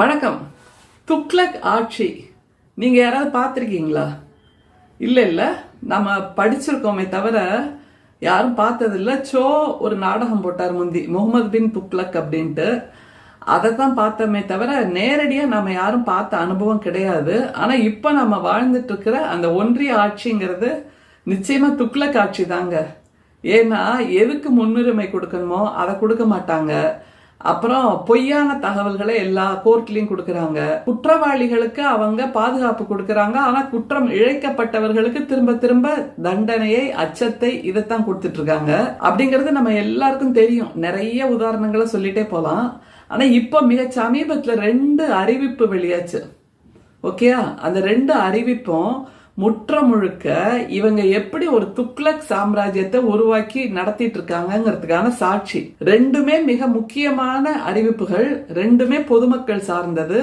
வணக்கம். துக்ளக் ஆட்சி. நீங்கள் யாராவது பார்த்துருக்கீங்களா? இல்லை இல்லை. நம்ம படிச்சிருக்கோமே தவிர யாரும் பார்த்ததில்ல. சோ ஒரு நாடகம் போட்டார் முந்தி. முகமது பின் துக்ளக் அப்படின்ட்டு. அதை தான் பார்த்தோமே தவிர நேரடியாக நம்ம யாரும் பார்த்த அனுபவம் கிடையாது. ஆனால் இப்போ நம்ம வாழ்ந்துட்டு இருக்கிற அந்த ஒன்றிய ஆட்சிங்கிறது நிச்சயமாக துக்ளக் ஆட்சி தாங்க. ஏன்னா எதுக்கு முன்னுரிமை கொடுக்கணுமோ அதை கொடுக்க மாட்டாங்க. அப்புறம் பொய்யான தகவல்களை எல்லா கோர்ட்லயும் கொடுக்கறாங்க. குற்றவாளிகளுக்கு அவங்க பாதுகாப்பு கொடுக்கறாங்க. ஆனா குற்றம் இழைக்கப்பட்டவர்களுக்கு திரும்ப திரும்ப தண்டனையை அச்சத்தை இதைத்தான் கொடுத்துட்டு இருக்காங்க அப்படிங்கறது நம்ம எல்லாருக்கும் தெரியும். நிறைய உதாரணங்களை சொல்லிட்டே போலாம். ஆனா இப்ப மிக சமீபத்துல ரெண்டு அறிவிப்பு வெளியாச்சு. ஓகேயா? அந்த ரெண்டு அறிவிப்பும் முற்ற முழுக்க இவங்க எப்படி ஒரு துக்ளக் சாம்ராஜ்யத்தை உருவாக்கி நடத்திட்டு இருக்காங்கிறதுக்கான சாட்சி. ரெண்டுமே மிக முக்கியமான அறிவிப்புகள் ரெண்டுமே பொதுமக்கள் சார்ந்தது.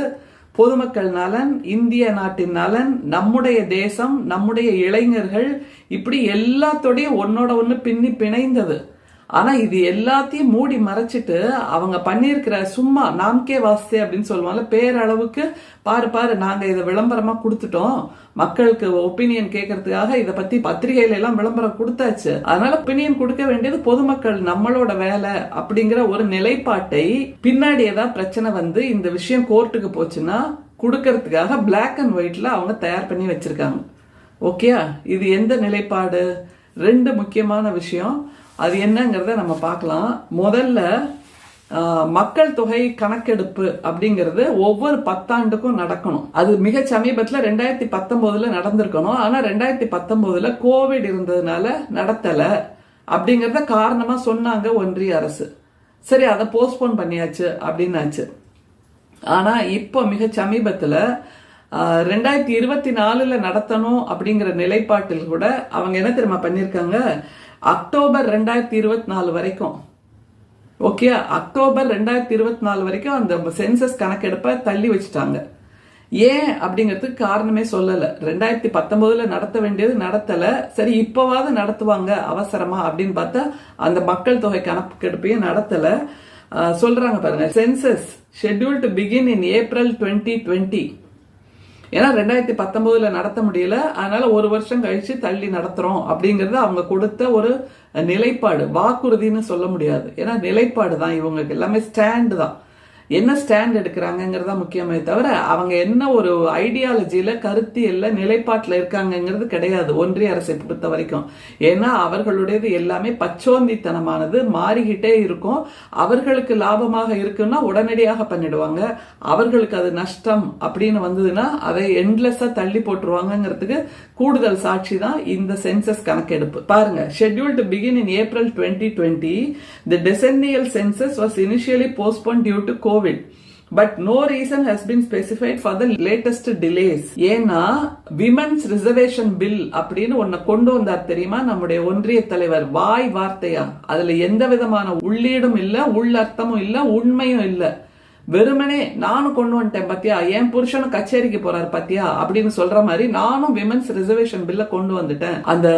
பொதுமக்கள் நலன் இந்திய நாட்டின் நலன் நம்முடைய தேசம் நம்முடைய இளைஞர்கள் இப்படி எல்லாத்தோடையும் ஒன்னோட ஒன்று பின்னி பிணைந்தது. ஆனா இது எல்லாத்தையும் மூடி மறைச்சிட்டு அவங்க பண்ணியிருக்கிற சும்மா நாம்கே வாஸ்தே அப்படின்னு சொல்லுவாங்கல்ல பேரளவுக்கு பாரு பாரு நாங்க இதை விளம்பரமா கொடுத்துட்டோம். மக்களுக்கு ஒப்பீனியன் கேட்கறதுக்காக இதை பத்தி பத்திரிகையில எல்லாம் விளம்பரம் கொடுத்தாச்சு. அதனால ஒப்பீனியன் கொடுக்க வேண்டியது பொதுமக்கள் நம்மளோட வேலை அப்படிங்கிற ஒரு நிலைப்பாட்டை பின்னாடி ஏதாவது பிரச்சனை வந்து இந்த விஷயம் கோர்ட்டுக்கு போச்சுன்னா கொடுக்கறதுக்காக பிளாக் அண்ட் ஒயிட்ல அவங்க தயார் பண்ணி வச்சிருக்காங்க. ஓகேயா இது எந்த நிலைப்பாடு? ரெண்டு முக்கியமான விஷயம். அது என்னங்கிறத நம்ம பார்க்கலாம். முதல்ல மக்கள் தொகை கணக்கெடுப்பு அப்படிங்கிறது ஒவ்வொரு பத்தாண்டுக்கும் நடக்கணும். அது மிக சமீபத்தில் ரெண்டாயிரத்தி பத்தொம்போதில் நடந்திருக்கணும். ஆனால் ரெண்டாயிரத்தி பத்தொம்போதில் கோவிட் இருந்ததுனால நடத்தலை அப்படிங்கிறத காரணமாக சொன்னாங்க ஒன்றிய அரசு. சரி அதை போஸ்ட்போன் பண்ணியாச்சு அப்படின்னாச்சு. ஆனால் இப்போ மிக சமீபத்தில் ரெண்டாயிரத்தி இருபத்தி நாலில் நடத்தணும் அப்படிங்கிற நிலைப்பாட்டில் கூட அவங்க என்ன தெரியுமா பண்ணிருக்காங்க அக்டோபர் ரெண்டாயிரத்தி இருபத்தி நாலு வரைக்கும். ஓகே அக்டோபர் ரெண்டாயிரத்தி இருபத்தி நாலு வரைக்கும் அந்த சென்சஸ் கணக்கெடுப்பை தள்ளி வச்சுட்டாங்க. ஏன் அப்படிங்கிறதுக்கு காரணமே சொல்லலை. ரெண்டாயிரத்தி பத்தொன்பதுல நடத்த வேண்டியது நடத்தலை. சரி இப்போவாவது நடத்துவாங்க அவசரமா அப்படின்னு பார்த்தா அந்த மக்கள் தொகை கணக்கெடுப்பையும் நடத்தலை. சொல்றாங்க பாருங்க. Census schedule to begin in April twenty twenty ஏன்னா ரெண்டாயிரத்தி பத்தொன்பதுல நடத்த முடியல. அதனால ஒரு வருஷம் கழிச்சு தள்ளி நடத்துறோம் அப்படிங்கறது அவங்க கொடுத்த ஒரு நிலைப்பாடு. வாக்குறுதின்னு சொல்ல முடியாது. ஏன்னா நிலைப்பாடு தான் இவங்களுக்கு. எல்லாமே ஸ்டாண்டு தான். என்ன ஸ்டாண்ட் எடுக்கிறாங்கங்கிறது தான் முக்கியமே தவிர அவங்க என்ன ஒரு ஐடியாலஜியில கருத்தியல்ல நிலைப்பாட்டில் இருக்காங்கங்கிறது கிடையாது ஒன்றிய அரசை பொறுத்த வரைக்கும். ஏன்னா அவர்களுடையது எல்லாமே பச்சோந்தித்தனமானது மாறிக்கிட்டே இருக்கும். அவர்களுக்கு லாபமாக இருக்குன்னா உடனடியாக பண்ணிடுவாங்க. அவர்களுக்கு அது நஷ்டம் அப்படின்னு வந்ததுன்னா அதை எண்ட்லெஸ்ஸாக தள்ளி போட்டுருவாங்கங்கிறதுக்கு கூடுதல் சாட்சி தான் இந்த சென்சஸ் கணக்கெடுப்பு. பாருங்க schedule to begin in April twenty twenty the decennial census was initially postpone due to COVID but no reason has been specified for the latest delays ஏன்னா விமன்ஸ் ரிசர்வேஷன் பில் அப்படின்னு ஒன்ன கொண்டு வந்தார் தெரியுமா? நம்முடைய ஒன்றிய தலைவர் வாய் வார்த்தையா? அதுல எந்த விதமான உள்ளீடும் இல்ல உள்ளர்த்தமும் இல்ல உண்மையும் இல்ல. வெறுமனே நானும் கொண்டு வந்துட்டேன் பத்தியா? என் புருஷனும் கச்சேரிக்கு போறாரு பாத்தியா? அப்படின்னு சொல்ற மாதிரி நானும் விமன்ஸ் ரிசர்வேஷன் பில்ல கொண்டு வந்துட்டேன். அந்த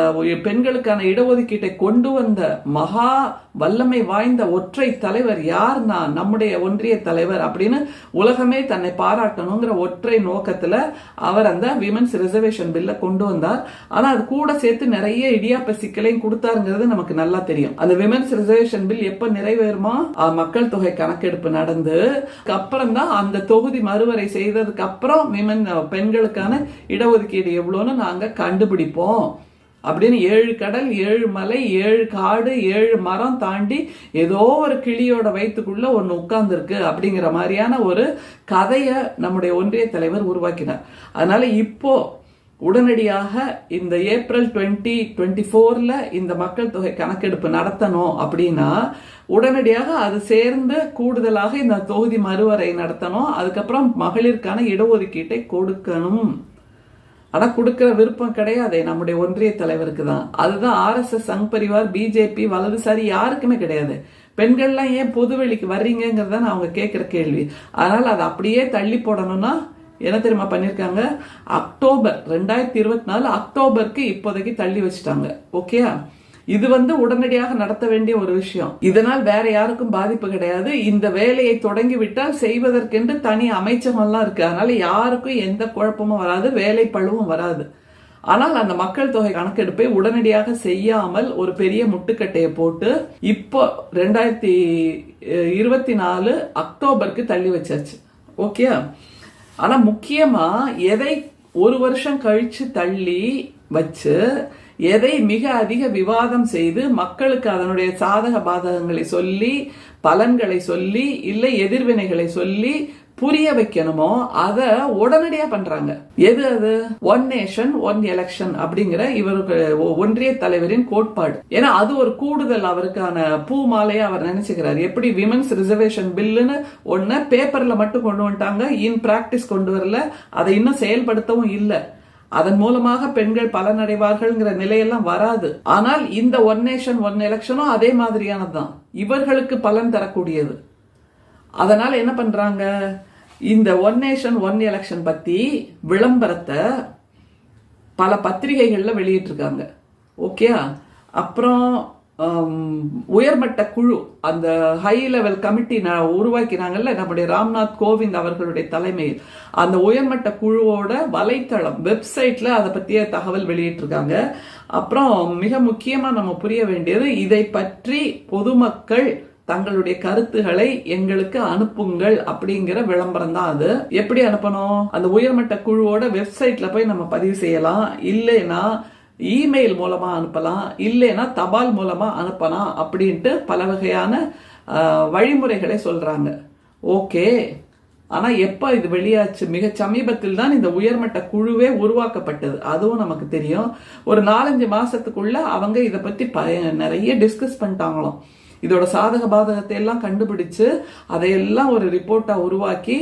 பெண்களுக்கான இடஒதுக்கீட்டை கொண்டு வந்த மகா வல்லமை வாய்ந்த ஒற்றை தலைவர் யார்னா நம்முடைய ஒன்றிய தலைவர் அப்படின்னு உலகமே தன்னை பாராட்டணுங்கிற ஒற்றை நோக்கத்துல அவர் அந்த விமன்ஸ் ரிசர்வேஷன் பில்ல கொண்டு வந்தார். ஆனா அது கூட சேர்த்து நிறைய இடியாப்ப சிக்கலையும் கொடுத்தாருங்கிறது நமக்கு நல்லா தெரியும். அந்த விமன்ஸ் ரிசர்வேஷன் பில் எப்ப நிறைவேறுமா? மக்கள் தொகை கணக்கெடுப்பு நடந்து அப்புறம் தான் அந்த தொகுதி மறுவரை செய்ததுக்கு அப்புறம் விமன் பெண்களுக்கான இடஒதுக்கீடு எவ்வளோன்னு நாங்கள் கண்டுபிடிப்போம். அப்படின்னு ஏழு கடல் ஏழு மலை ஏழு காடு ஏழு மரம் தாண்டி ஏதோ ஒரு கிளியோட வயிற்றுக்குள்ள ஒன்று உட்கார்ந்துருக்கு அப்படிங்கிற மாதிரியான ஒரு கதையை நம்முடைய ஒன்றிய தலைவர் உருவாக்கினார். அதனால இப்போ உடனடியாக இந்த ஏப்ரல் டுவெண்ட்டி டுவெண்ட்டி ஃபோரில் இந்த மக்கள் தொகை கணக்கெடுப்பு நடத்தணும் அப்படின்னா உடனடியாக அது சேர்ந்து கூடுதலாக இந்த தொகுதி மறுவரை நடத்தணும். அதுக்கப்புறம் மகளிருக்கான இடஒதுக்கீட்டை கொடுக்கணும். ஆனால் கொடுக்கிற விருப்பம் கிடையாது. நம்முடைய ஒன்றிய தலைவருக்கு தான். அதுதான் ஆர்எஸ்எஸ் சங் பரிவார் பிஜேபி வலதுசாரி யாருக்குமே கிடையாது. பெண்கள்லாம் ஏன் பொதுவெளிக்கு வர்றீங்கிறத அவங்க கேட்குற கேள்வி. அதனால் அதை அப்படியே தள்ளி போடணும்னா என்ன தெரியுமா பண்ணிருக்காங்க? அக்டோபர் ரெண்டாயிரத்தி இருபத்தி நாலு அக்டோபருக்கு இப்போதைக்கு தள்ளி வச்சுட்டாங்க. ஓகே இது வந்து உடனடியாக நடத்த வேண்டிய ஒரு விஷயம். இதனால் வேற யாருக்கும் பாதிப்பு கிடையாது. இந்த வேலையை தொடங்கி விட்டால் செய்வதற்கென்று தனி அமைச்சகம்லாம் இருக்கு. அதனால யாருக்கும் எந்த குழப்பமும் வராது வேலை பழுவும் வராது. ஆனால் அந்த மக்கள் தொகை கணக்கெடுப்பை உடனடியாக செய்யாமல் ஒரு பெரிய முட்டுக்கட்டையை போட்டு இப்போ ரெண்டாயிரத்தி இருபத்தி நாலு அக்டோபருக்கு தள்ளி வச்சாச்சு. ஓகே ஆனா முக்கியமா எதை ஒரு வருஷம் கழிச்சு தள்ளி வச்சு எதை மிக அதிக விவாதம் செய்து மக்களுக்கு அதனுடைய சாதக பாதகங்களை சொல்லி பலன்களை சொல்லி இல்லை எதிர்வினைகளை சொல்லி புரிய வைக்கணுமோ அதை உடனடியா பண்றாங்க. எது அது? ஒன் நேஷன் ஒன் எலெக்ஷன் அப்படிங்கிற இவருக்கு ஒன்றிய தலைவரின் கோட்பாடு. ஏன்னா அது ஒரு கூடுதல் அவருக்கான பூ மாலையை அவர் நினைச்சுக்கிறார். எப்படி விமன்ஸ் ரிசர்வேஷன் பில்லுன்னு ஒன்னு பேப்பர்ல மட்டும் கொண்டு வந்துட்டாங்க இன் பிராக்டிஸ் கொண்டு வரல அதை இன்னும் செயல்படுத்தவும் இல்லை. அதன் மூலமாக பெண்கள் பலனடைவார்கள்ங்கிற நிலையெல்லாம் வராது. ஆனால் இந்த ஒன் நேஷன் ஒன் எலெக்ஷனும் அதே மாதிரியானதுதான். இவர்களுக்கு பலன் தரக்கூடியது. அதனால் என்ன பண்ணுறாங்க இந்த ஒன் நேஷன் ஒன் எலெக்ஷன் பற்றி விளம்பரத்தை பல பத்திரிகைகளில் வெளியிட்டிருக்காங்க. ஓகே அப்புறம் உயர்மட்ட குழு அந்த ஹை லெவல் கமிட்டி நான் உருவாக்கினாங்கல்ல நம்முடைய ராம்நாத் கோவிந்த் அவர்களுடைய தலைமையில். அந்த உயர்மட்ட குழுவோட வலைத்தளம் வெப்சைட்டில் அதை பற்றிய தகவல் வெளியிட்டிருக்காங்க. அப்புறம் மிக முக்கியமாக நம்ம புரிய வேண்டியது இதை பற்றி பொதுமக்கள் தங்களுடைய கருத்துகளை எங்களுக்கு அனுப்புங்கள் அப்படிங்கிற விளம்பரம் தான் அது. எப்படி அனுப்பணும்? அந்த உயர்மட்ட குழுவோட வெப்சைட்ல போய் நம்ம பதிவு செய்யலாம். இல்லைன்னா இமெயில் மூலமா அனுப்பலாம். இல்லைன்னா தபால் மூலமா அனுப்பலாம் அப்படின்ட்டு பல வகையான வழிமுறைகளை சொல்றாங்க. ஓகே. ஆனால் எப்போ இது வெளியாச்சு? மிக சமீபத்தில் தான் இந்த உயர்மட்ட குழுவே உருவாக்கப்பட்டது. அதுவும் நமக்கு தெரியும். ஒரு நாலஞ்சு மாதத்துக்குள்ளே அவங்க இதை பற்றி ப நிறைய டிஸ்கஸ் பண்ணிட்டாங்களாம். இதோட சாதக பாதகத்தை எல்லாம் கண்டுபிடிச்சு அதையெல்லாம் ஒரு ரிப்போர்ட்டா உருவாக்கி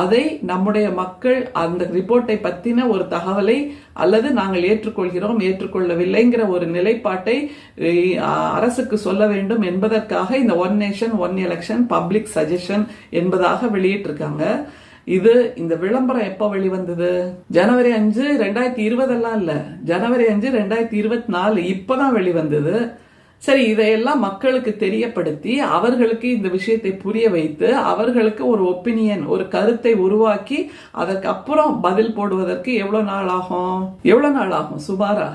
அதை நம்முடைய மக்கள் அந்த ரிப்போர்ட்டை பத்தின ஒரு தகவலை அல்லது நாங்கள் ஏற்றுக்கொள்கிறோம் ஏற்றுக்கொள்ளவில்லைங்கிற ஒரு நிலைப்பாட்டை அரசுக்கு சொல்ல வேண்டும் என்பதற்காக இந்த one nation one election public suggestion என்பதாக வெளியிட்டிருக்காங்க. இது இந்த விளம்பரம் எப்போ வெளிவந்தது? ஜனவரி அஞ்சு ரெண்டாயிரத்தி இருபதெல்லாம் இல்ல. ஜனவரி அஞ்சு ரெண்டாயிரத்தி இருபத்தி நாலு இப்பதான் வெளிவந்தது. சரி இதையெல்லாம் மக்களுக்கு தெரியப்படுத்தி அவர்களுக்கு இந்த விஷயத்தை புரிய வைத்து அவர்களுக்கு ஒரு ஒப்பீனியன் ஒரு கருத்தை உருவாக்கி அதற்கப்புறம் பதில் போடுவதற்கு எவ்வளோ நாள் ஆகும்? எவ்வளோ நாள் ஆகும்? சுமாரா?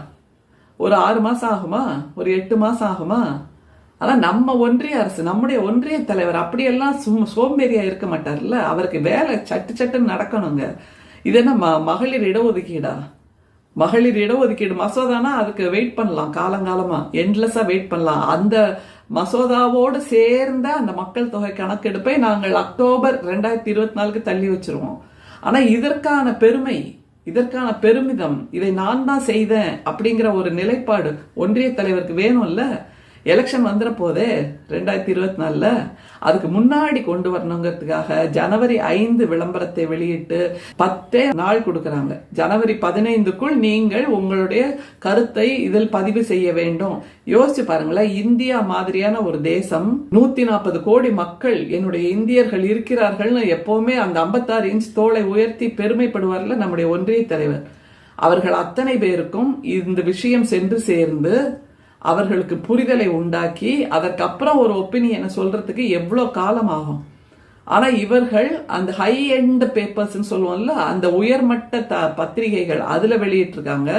ஒரு ஆறு மாதம் ஆகுமா? ஒரு எட்டு மாதம் ஆகுமா? ஆனால் நம்ம ஒன்றிய அரசு நம்முடைய ஒன்றிய தலைவர் அப்படியெல்லாம் சோம்பேறியா இருக்க மாட்டார்ல? அவருக்கு வேலை சட்டு சட்டுன்னு நடக்கணுங்க. இது என்ன மகளிர் இடஒதுக்கீடா? மகளிர் இடஒதுக்கீடு மசோதானா? அதுக்கு வெயிட் பண்ணலாம் காலங்காலமா என்லெஸ்ஸா வெயிட் பண்ணலாம். அந்த மசோதாவோடு சேர்ந்த அந்த மக்கள் தொகை கணக்கெடுப்பை நாங்கள் அக்டோபர் ரெண்டாயிரத்தி இருபத்தி நாலுக்கு தள்ளி வச்சிருவோம். ஆனா இதற்கான பெருமை இதற்கான பெருமிதம் இதை நான் தான் செய்தேன் அப்படிங்கிற ஒரு நிலைப்பாடு ஒன்றிய தலைவருக்கு வேணும்ல? எலெக்ஷன் வந்துட போதே ரெண்டாயிரத்தி இருபத்தி நாலில். அதுக்கு முன்னாடி கொண்டு வரணுங்கிறதுக்காக ஜனவரி ஐந்து விளம்பரத்தை வெளியிட்டு பத்தே நாள் கொடுக்கறாங்க. ஜனவரி பதினைந்துக்குள் நீங்கள் உங்களுடைய கருத்தை இதில் பதிவு செய்ய வேண்டும். யோசிச்சு பாருங்களேன் இந்தியா மாதிரியான ஒரு தேசம் நூத்தி நாற்பது கோடி மக்கள் என்னுடைய இந்தியர்கள் இருக்கிறார்கள்னு எப்பவுமே அந்த ஐம்பத்தாறு இன்ச் தோலை உயர்த்தி பெருமைப்படுவார்ல நம்முடைய ஒன்றிய தலைவர். அவர்கள் அத்தனை பேருக்கும் இந்த விஷயம் சென்று சேர்ந்து அவர்களுக்கு புரிதலை உண்டாக்கி அதற்கப்புறம் ஒரு ஒப்பீனியனை சொல்றதுக்கு எவ்வளோ காலம் ஆகும் ஆனால் இவர்கள் அந்த ஹை எண்ட் பேப்பர்ஸ்ன்னு சொல்லுவோம்ல அந்த உயர்மட்ட த பத்திரிகைகள் அதில் வெளியிட்டிருக்காங்க.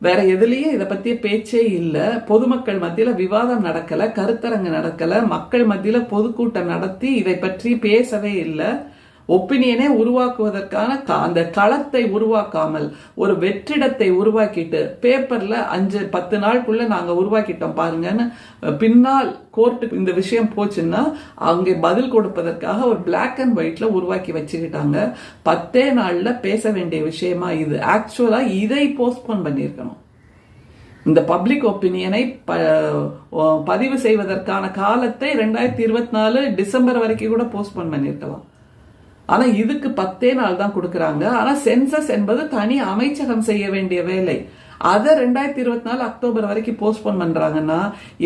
வேற எதுலேயும் இதை பற்றிய பேச்சே இல்லை. பொதுமக்கள் மத்தியில் விவாதம் நடக்கலை கருத்தரங்கு நடக்கலை மக்கள் மத்தியில் பொதுக்கூட்டம் நடத்தி இதை பற்றி பேசவே இல்லை. ஒப்பீனியனை உருவாக்குவதற்கான அந்த களத்தை உருவாக்காமல் ஒரு வெற்றிடத்தை உருவாக்கிட்டு பேப்பர்ல அஞ்சு பத்து நாளுக்குள்ள நாங்க உருவாக்கிட்டோம் பாருங்கன்னு பின்னால் கோர்ட்டுக்கு இந்த விஷயம் போச்சுன்னா அங்கே பதில் கொடுப்பதற்காக ஒரு பிளாக் அண்ட் ஒயிட்ல உருவாக்கி வச்சுக்கிட்டாங்க. பத்தே நாள்ல பேச வேண்டிய விஷயமா இது. ஆக்சுவலா இதை போஸ்ட்போன் பண்ணியிருக்கணும். இந்த பப்ளிக் ஒப்பீனியனை பதிவு செய்வதற்கான காலத்தை ரெண்டாயிரத்தி இருபத்தி நாலு டிசம்பர் வரைக்கும் கூட போஸ்ட்போன் பண்ணியிருக்கலாம். ஆனால் இதுக்கு பத்தே நாள் தான் கொடுக்குறாங்க. ஆனால் சென்சஸ் என்பது தனி அமைச்சகம் செய்ய வேண்டிய வேலை. அதை ரெண்டாயிரத்தி இருபத்தி நாலு அக்டோபர் வரைக்கும் போஸ்ட்போன் பண்ணுறாங்கன்னா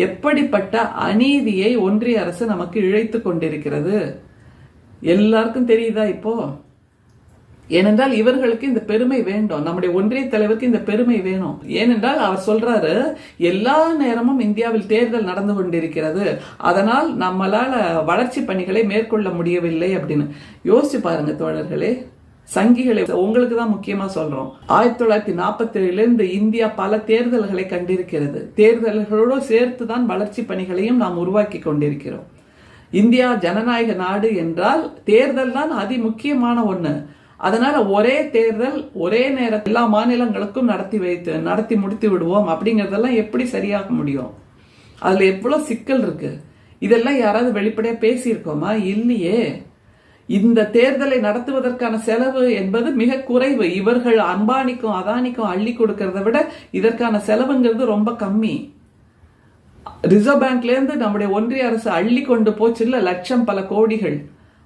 எப்படிப்பட்ட அநீதியை ஒன்றிய அரசு நமக்கு இழைத்து கொண்டிருக்கிறது? எல்லாருக்கும் தெரியுதா இப்போ? ஏனென்றால் இவர்களுக்கு இந்த பெருமை வேண்டும். நம்முடைய ஒன்றிய தலைவருக்கு இந்த பெருமை வேணும். ஏனென்றால் அவர் சொல்றாரு எல்லா நேரமும் இந்தியாவில் தேர்தல் நடந்து கொண்டிருக்கிறது. அதனால் நம்மளால வளர்ச்சி பணிகளை மேற்கொள்ள முடியவில்லை அப்படின்னு. யோசிச்சு பாருங்க தோழர்களே சங்கிகளை உங்களுக்கு தான் முக்கியமா சொல்றோம். ஆயிரத்தி தொள்ளாயிரத்தி நாற்பத்தி ஏழுல இருந்து இந்தியா பல தேர்தல்களை கண்டிருக்கிறது. தேர்தல்களோடு சேர்த்து தான் வளர்ச்சி பணிகளையும் நாம் உருவாக்கி கொண்டிருக்கிறோம். இந்தியா ஜனநாயக நாடு என்றால் தேர்தல் தான் அதி முக்கியமான ஒண்ணு. அதனால ஒரே தேர்தல் ஒரே நேரத்தில் எல்லா மாநிலங்களுக்கும் நடத்தி வைத்து நடத்தி முடித்து விடுவோம் அப்படிங்கறதெல்லாம் எப்படி சரியாக முடியும்? அதுல எவ்வளவு சிக்கல் இருக்கு? இதெல்லாம் யாராவது வெளிப்படையா பேசியிருக்கோமா? இல்லையே. இந்த தேர்தலை நடத்துவதற்கான செலவு என்பது மிக குறைவு. இவர்கள் அம்பானிக்கும் அதானிக்கும் அள்ளி கொடுக்கறத விட இதற்கான செலவுங்கிறது ரொம்ப கம்மி. ரிசர்வ் பேங்க்ல இருந்து நம்முடைய ஒன்றிய அரசு அள்ளி கொண்டு போச்சு இல்ல லட்சம் பல கோடிகள்.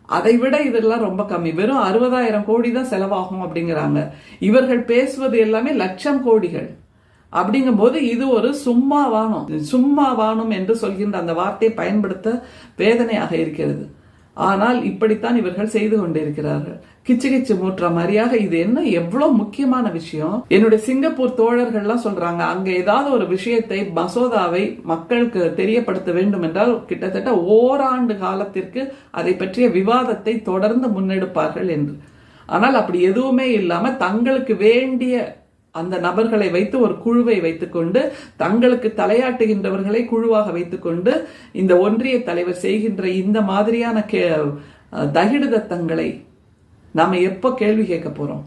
அதை விட இதெல்லாம் ரொம்ப கம்மி. வெறும் அறுபதாயிரம் கோடி தான் செலவாகும் அப்படிங்கிறாங்க. இவர்கள் பேசுவது எல்லாமே லட்சம் கோடிகள். அப்படிங்கும் போது இது ஒரு சும்மா வானம். சும்மா வானம் என்று சொல்கின்ற அந்த வார்த்தையை பயன்படுத்த வேதனையாக இருக்கிறது. ஆனால் இப்படித்தான் இவர்கள் செய்து கொண்டிருக்கிறார்கள். கிச்சு கிச்சு மூட்டுற மாதிரியாக இது என்ன எவ்வளவு முக்கியமான விஷயம்? என்னுடைய சிங்கப்பூர் தோழர்கள்லாம் சொல்றாங்க அங்க ஏதாவது ஒரு விஷயத்தை மசோதாவை மக்களுக்கு தெரியப்படுத்த வேண்டும் என்றால் கிட்டத்தட்ட ஓராண்டு காலத்திற்கு அதை பற்றிய விவாதத்தை தொடர்ந்து முன்னெடுப்பார்கள் என்று. ஆனால் அப்படி எதுவுமே இல்லாம தங்களுக்கு வேண்டிய அந்த நபர்களை வைத்து ஒரு குழுவை வைத்துக்கொண்டு தங்களுக்கு தலையாட்டுகின்றவர்களை குழுவாக வைத்துக்கொண்டு இந்த ஒன்றிய தலைவர் செய்கின்ற இந்த மாதிரியான கே தகிடுதத்தங்களை நாம எப்போ கேள்வி கேட்க போறோம்?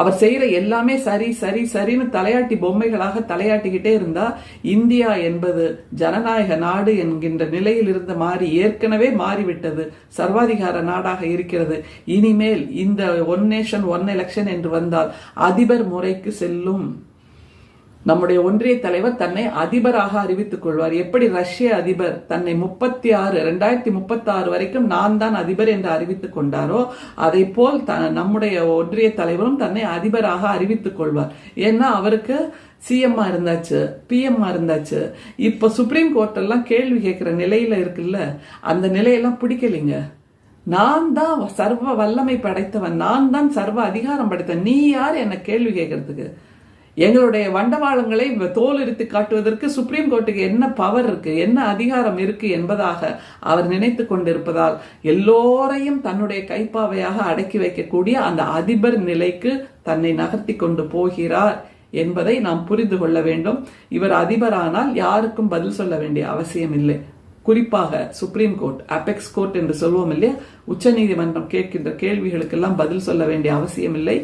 அவர் செய்யற எல்லாமே சரி சரி சரின்னு தலையாட்டி பொம்மைகளாக தலையாட்டிக்கிட்டே இருந்தா இந்தியா என்பது ஜனநாயக நாடு என்கின்ற நிலையில் இருந்த மாறி ஏற்கனவே மாறிவிட்டது. சர்வாதிகார நாடாக இருக்கிறது. இனிமேல் இந்த ஒன் நேஷன் ஒன் எலெக்ஷன் என்று வந்தால் அதிபர் முறைக்கு செல்லும். நம்முடைய ஒன்றிய தலைவர் தன்னை அதிபராக அறிவித்துக் கொள்வார். எப்படி ரஷ்ய அதிபர் தன்னை முப்பத்தி ஆறு ரெண்டாயிரத்தி முப்பத்தி ஆறு வரைக்கும் நான் தான் அதிபர் என்று அறிவித்துக் கொண்டாரோ அதை போல் நம்முடைய ஒன்றிய தலைவரும் தன்னை அதிபராக அறிவித்துக் கொள்வார். ஏன்னா அவருக்கு சிஎம்மா இருந்தாச்சு பிஎம்மா இருந்தாச்சு. இப்ப சுப்ரீம் கோர்ட் எல்லாம் கேள்வி கேட்கிற நிலையில இருக்குல்ல அந்த நிலையெல்லாம் பிடிக்கலைங்க. நான் தான் சர்வ வல்லமை படைத்தவன் நான் தான் சர்வ அதிகாரம் படைத்தவன். நீ யார்? என்ன கேள்வி கேட்கறதுக்கு. எங்களுடைய வண்டவாளங்களை தோல் எடுத்து காட்டுவதற்கு சுப்ரீம் கோர்ட்டுக்கு என்ன பவர் இருக்கு என்ன அதிகாரம் இருக்கு என்பதாக அவர் நினைத்து கொண்டிருப்பதால் எல்லோரையும் தன்னுடைய கைப்பாவையாக அடக்கி வைக்கக்கூடிய அந்த அதிபர் நிலைக்கு தன்னை நகர்த்தி கொண்டு போகிறார் என்பதை நாம் புரிந்து கொள்ள வேண்டும். இவர் அதிபரானால் யாருக்கும் பதில் சொல்ல வேண்டிய அவசியம் இல்லை குறிப்பாக சுப்ரீம் கோர்ட் அபெக்ஸ் கோர்ட் என்று சொல்வோம் இல்லையா? உச்ச நீதிமன்றம் கேட்கின்ற கேள்விகளுக்கெல்லாம் பதில் சொல்ல வேண்டிய அவசியம் இல்லை.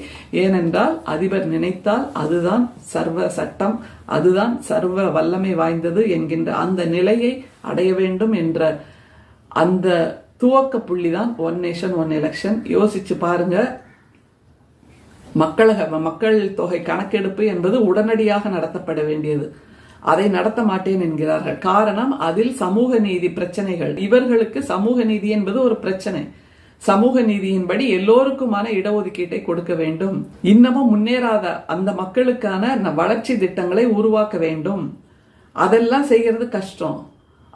ஏனென்றால் அதிபர் நினைத்தால் அதுதான் சர்வ சட்டம் அதுதான் சர்வ வல்லமை வாய்ந்தது என்கின்ற அந்த நிலையை அடைய வேண்டும் என்ற அந்த துவக்க புள்ளிதான் ஒன் நேஷன் ஒன் எலெக்ஷன் யோசிச்சு பாருங்க. மக்களக மக்கள் தொகை கணக்கெடுப்பு என்பது உடனடியாக நடத்தப்பட வேண்டியது. அதை நடத்த மாட்டேன் என்கிறார்கள். காரணம் அதில் சமூக நீதி பிரச்சனைகள். இவர்களுக்கு சமூக நீதி என்பது ஒரு பிரச்சனை. சமூக நீதியின்படி எல்லோருக்குமான இடஒதுக்கீட்டை கொடுக்க வேண்டும். இன்னமும் முன்னேறாத அந்த மக்களுக்கான வளர்ச்சி திட்டங்களை உருவாக்க வேண்டும். அதெல்லாம் செய்கிறது கஷ்டம்.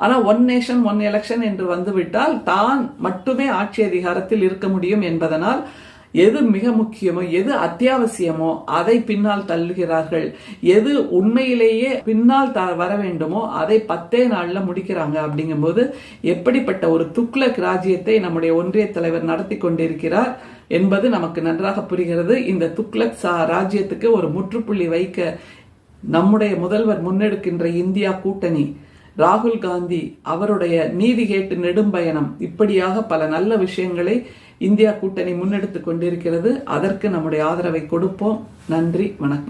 ஆனால் ஒன் நேஷன் ஒன் எலெக்ஷன் என்று வந்துவிட்டால் தான் மட்டுமே ஆட்சி அதிகாரத்தில் இருக்க முடியும் என்பதனால் எது மிக முக்கியமோ எது அத்தியாவசியமோ அதை பின்னால் தள்ளுகிறார்கள். எது உண்மையிலேயே பின்னால் வர வேண்டுமோ அதை பத்தே நாளில் முடிக்கிறாங்க அப்படிங்கும்போது எப்படிப்பட்ட ஒரு துக்ளக் ராஜ்யத்தை நம்முடைய ஒன்றிய தலைவர் நடத்தி கொண்டிருக்கிறார் என்பது நமக்கு நன்றாக புரிகிறது. இந்த துக்ளக் ராஜ்யத்துக்கு ஒரு முற்றுப்புள்ளி வைக்க நம்முடைய முதல்வர் முன்னெடுக்கின்ற இந்தியா கூட்டணி ராகுல் காந்தி அவருடைய நீதி கேட்டு நெடும்பயணம் இப்படியாக பல நல்ல விஷயங்களை இந்தியா கூட்டணி முன்னெடுத்து கொண்டிருக்கிறது. அதற்கு நம்முடைய ஆதரவை கொடுப்போம். நன்றி. வணக்கம்.